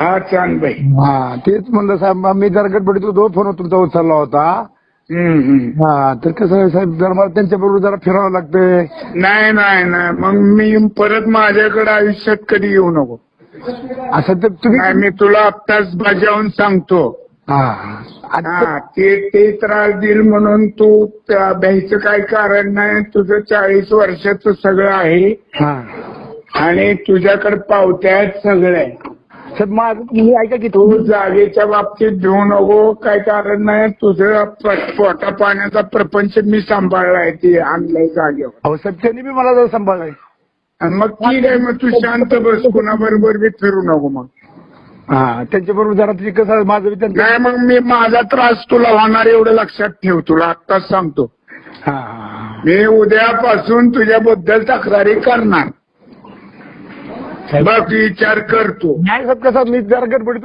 हा चांदबाई हा तेच म्हणलं साहेब मी जरा गडबडीत होतो फोन तुमचा उचलला होता. हम्म, हम्म. हा तर कसं आहे साहेब जरा मला त्यांच्या बरोबर जरा फिरावं लागतंय. नाही नाही नाही. मग मी परत माझ्याकडे आयुष्यात कधी येऊ नको. असं तर तुम्ही नाही मी तुला आत्ताच बजावून सांगतो. हा. आता- हा ते ते त्रास देईल म्हणून तू त्या भ्यायचं काही कारण नाही. तुझं चाळीस वर्षाचं सगळं आहे. हा. आणि तुझ्याकडे पावत्या आहेत सगळे साहेब माझं तुम्ही ऐका की तू जागेच्या बाबतीत घेऊ नको काय कारण नाही. तुझं प- पोटा पाण्याचा प्रपंच मी सांभाळलाय ते आणलंय जागेवर. अहो साहेब त्यांनी बी मला जरा सांभाळलंय. आणि मग ठीक आहे मग तू शांत बस. कुणाबरोबर बी फिरू नको मग. हा त्यांच्या बरोबर जरा तुझी कसं माझं बी त्यांचं नाही मग मी माझा त्रास तुला होणार एवढं लक्षात ठेव तुला आत्ताच सांगतो. हा, हा. मी उद्यापासून तुझ्याबद्दल तक्रारी करणार. बघ विचार करतो. नाही साहेब कसं मी जरा गडबडीत